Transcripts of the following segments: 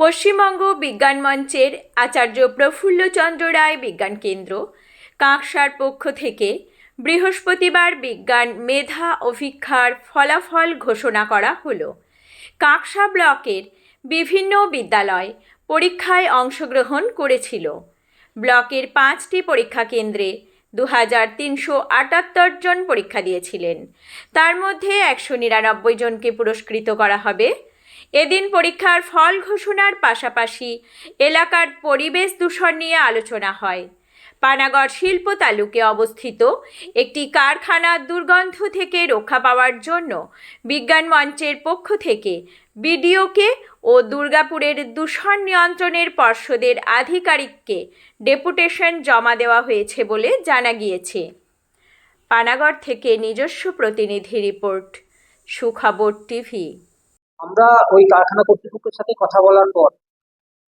পশ্চিমবঙ্গ বিজ্ঞান মঞ্চের আচার্য প্রফুল্লচন্দ্র রায় বিজ্ঞান কেন্দ্র, কাঁকসার পক্ষ থেকে বৃহস্পতিবার বিজ্ঞান মেধা অভিক্ষার ফলাফল ঘোষণা করা হলো। কাঁকসা ব্লকের বিভিন্ন বিদ্যালয় পরীক্ষায় অংশগ্রহণ করেছিল। ব্লকের পাঁচটি পরীক্ষা কেন্দ্রে দু হাজার তিনশো আটাত্তর জন পরীক্ষা দিয়েছিলেন। তার মধ্যে একশো নিরানব্বই জনকে পুরস্কৃত করা হবে। এদিন পরীক্ষার ফল ঘোষণার পাশাপাশি এলাকার পরিবেশ দূষণ নিয়ে আলোচনা হয়। পানাগড় শিল্প তালুকে অবস্থিত একটি কারখানার দুর্গন্ধ থেকে রক্ষা পাওয়ার জন্য বিজ্ঞান মঞ্চের পক্ষ থেকে বিডিওকে ও দুর্গাপুরের দূষণ নিয়ন্ত্রণের পর্ষদের আধিকারিককে ডেপুটেশন জমা দেওয়া হয়েছে বলে জানা গিয়েছে। পানাগড় থেকে নিজস্ব প্রতিনিধি রিপোর্ট, সুখবর টিভি। আমরা ওই কারখানা কর্তৃপক্ষের সাথে কথা বলার পর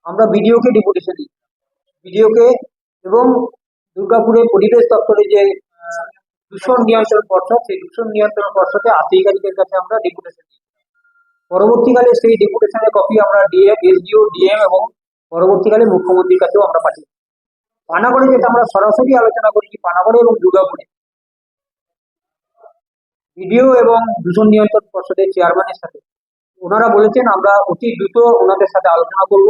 আমরা বিডিওকে ডেপুটেশন দিই। বিডিওকে এবং দুর্গাপুরের পরিবেশ দপ্তরে যে দূষণ নিয়ন্ত্রণ পর্ষদ, সেই দূষণ নিয়ন্ত্রণ পর্ষদে আধিকারিকের কাছে আমরা ডেপুটেশন দিই। পরবর্তীকালে সেই ডেপুটেশনের কপি আমরা ডিএম, এসডিও, ডিএম এবং পরবর্তীকালে মুখ্যমন্ত্রীর কাছেও আমরা পাঠিয়ে। পানাগড়ে যেটা আমরা সরাসরি আলোচনা করেছি পানাগড়ে এবং দুর্গাপুরে? বিডিও এবং দূষণ নিয়ন্ত্রণ পর্ষদের চেয়ারম্যানের সাথে ওনারা বলেছেন, আমরা অতি দ্রুত ওনাদের সাথে আলোচনা করব।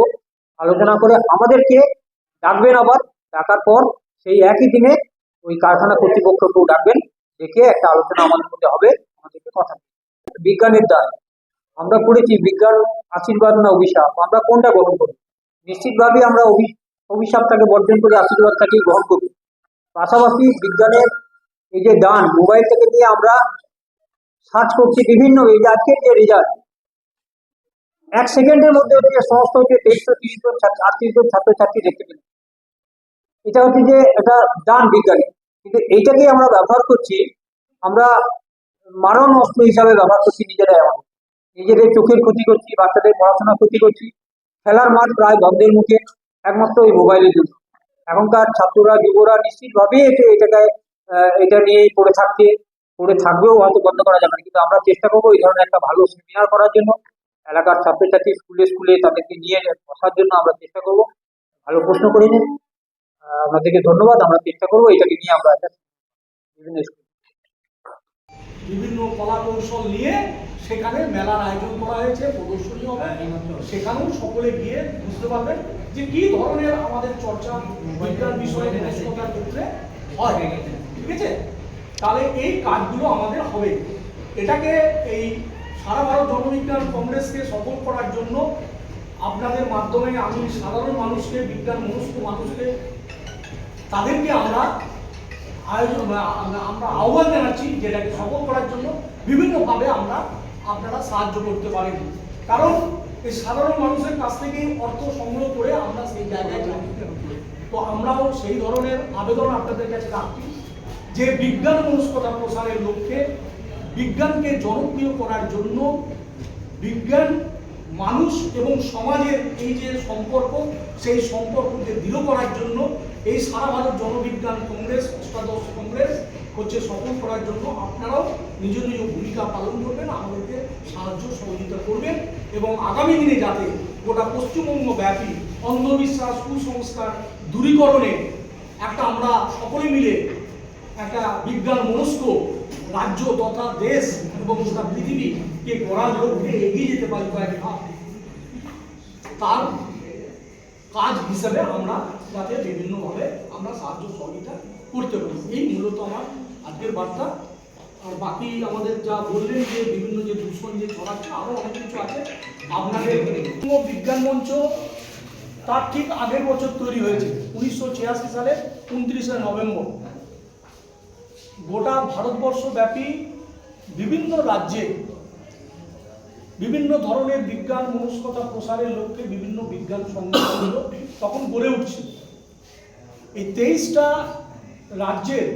আলোচনা করে আমাদেরকে ডাকবেন আবার। ডাকার পর সেই একই দিনে ওই কারখানা কর্তৃপক্ষকেও ডাকবেন। ডেকে একটা আলোচনা আমাদের মধ্যে হবে। আমাদেরকে কথা বিজ্ঞানের দান আমরা করেছি বিজ্ঞান, আশীর্বাদ না অভিশাপ। আমরা কোনটা গ্রহণ করি নিশ্চিতভাবে আমরা অভি- অভিশাপটাকে বর্জন করে আশীর্বাদটাকেই গ্রহণ করি পাশাপাশি বিজ্ঞানের এই যে দান, মোবাইল থেকে নিয়ে আমরা সার্চ করছি বিভিন্ন এই যে আজকের যে রেজাল্ট। এক সেকেন্ডের মধ্যে হচ্ছে সমস্ত হচ্ছে তেইশশো তিরিশ জন আটত্রিশ জন ছাত্রছাত্রী দেখতে পেলেন এটা হচ্ছে যে এটা দান বিজ্ঞানী। কিন্তু এইটাকে আমরা ব্যবহার করছি, আমরা মারণ অস্ত্র হিসাবে ব্যবহার করছি নিজেরাই আমাদের। নিজেদের চোখের ক্ষতি করছি, বাচ্চাদের পড়াশোনার ক্ষতি করছি। খেলার মাঠ প্রায় বন্ধের মুখে, একমাত্র এই মোবাইলের জন্য এখনকার ছাত্ররা যুবরা নিশ্চিতভাবে এটা এটাকে এটা নিয়েই পড়ে থাকছে। পড়ে থাকবেও হয়তো বন্ধ করা যাবে না, কিন্তু আমরা চেষ্টা করব এই ধরনের একটা ভালো সেমিনার করার জন্য। এলাকার ছাত্রছাত্রী স্কুলে স্কুলে তাদেরকে নিয়ে বসার জন্য আমরা চেষ্টা করব। ভালো প্রশ্ন করে নিন। আপনাদেরকে ধন্যবাদ। আমরা চেষ্টা করব এটাকে নিয়ে আমরা একটা বিভিন্ন স্কুল বিভিন্ন কলা কৌশল নিয়ে সেখানে মেলার আয়োজন করা হয়েছে প্রদর্শনী হবে। সেখানেও সকলে গিয়ে বুঝতে পারবেন যে কি ধরনের আমাদের চর্চা, বিজ্ঞান বিষয়ে মনস্কতার ক্ষেত্রে হয়। ঠিক আছে? তাহলে এই কাজগুলো আমাদের হবে। এটাকে এই সারা ভারত জনবিজ্ঞান কংগ্রেসকে সফল করার জন্য আপনাদের মাধ্যমে আমি সাধারণ মানুষকে, বিজ্ঞান মনস্ক মানুষকে, তাদেরকে আমরা আয়োজন, আমরা- আহ্বান জানাচ্ছি যেটাকে সফল করার জন্য বিভিন্নভাবে আমরা আপনারা সাহায্য করতে পারেন। কারণ এই সাধারণ মানুষের কাছ থেকে অর্থ সংগ্রহ করে আমরা সেই জায়গায় যাই তো আমরাও সেই ধরনের আবেদন আপনাদের কাছে রাখছি যে বিজ্ঞান মনস্কতা প্রসারের লক্ষ্যে বিজ্ঞানকে জনপ্রিয় করার জন্য বিজ্ঞান, মানুষ এবং সমাজের এই যে সম্পর্ক, সেই সম্পর্ককে দৃঢ় করার জন্য এই সারা ভারত জনবিজ্ঞান কংগ্রেস, অষ্টাদশ কংগ্রেস হচ্ছে সফল করার জন্য আপনারাও নিজ নিজ ভূমিকা পালন করবেন, আমাদেরকে সাহায্য সহযোগিতা করবেন এবং আগামী দিনে যাতে গোটা পশ্চিমবঙ্গ ব্যাপী অন্ধবিশ্বাস, কুসংস্কার দূরীকরণে একটা আমরা সকলে মিলে একটা বিজ্ঞান মনস্ক রাজ্য তথা দেশ এবং গোটা পৃথিবীকে গড়ার লক্ষ্যে এগিয়ে যেতে পারি কয়েক ধাপ তার কাজ হিসেবে আমরা যাতে বিভিন্নভাবে আমরা সাহায্য সহযোগিতা করতে পারি। এই মূলত আমার আজকের বার্তা। আর বাকি আমাদের যা বললেন যে বিভিন্ন যে দূষণ যে ছড়াচ্ছে আরও অনেক কিছু আছে। আপনাদের বিজ্ঞান মঞ্চ তার ঠিক আগের বছর তৈরি হয়েছে, উনিশশো ছিয়াশি সালে উনত্রিশে নভেম্বর। গোটা ভারতবর্ষব্যাপী বিভিন্ন রাজ্যে বিভিন্ন ধরনের বিজ্ঞান মনস্কতা প্রসারের লক্ষ্যে বিভিন্ন বিজ্ঞান সংগঠনগুলো তখন গড়ে উঠছে। এই তেইশটা রাজ্যের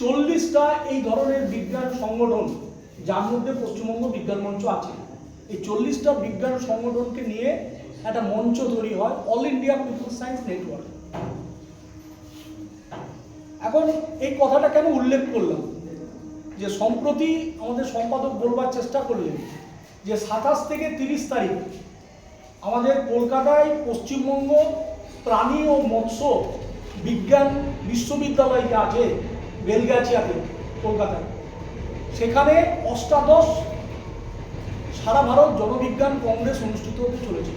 চল্লিশটা এই ধরনের বিজ্ঞান সংগঠন, যার মধ্যে পশ্চিমবঙ্গ বিজ্ঞান মঞ্চ আছে। এই চল্লিশটা বিজ্ঞান সংগঠনকে নিয়ে একটা মঞ্চ তৈরি হয় All India People Science Network এখন এই কথাটা কেন উল্লেখ করলাম? যে সম্প্রতি আমাদের সম্পাদক বলবার চেষ্টা করলেন যে সাতাশ থেকে তিরিশ তারিখ আমাদের কলকাতায় পশ্চিমবঙ্গ প্রাণী ও মৎস্য বিজ্ঞান বিশ্ববিদ্যালয় যে আছে বেলগাছিয়াতে, কলকাতায়। সেখানে অষ্টাদশ সারা ভারত জনবিজ্ঞান কংগ্রেস অনুষ্ঠিত হতে চলেছে।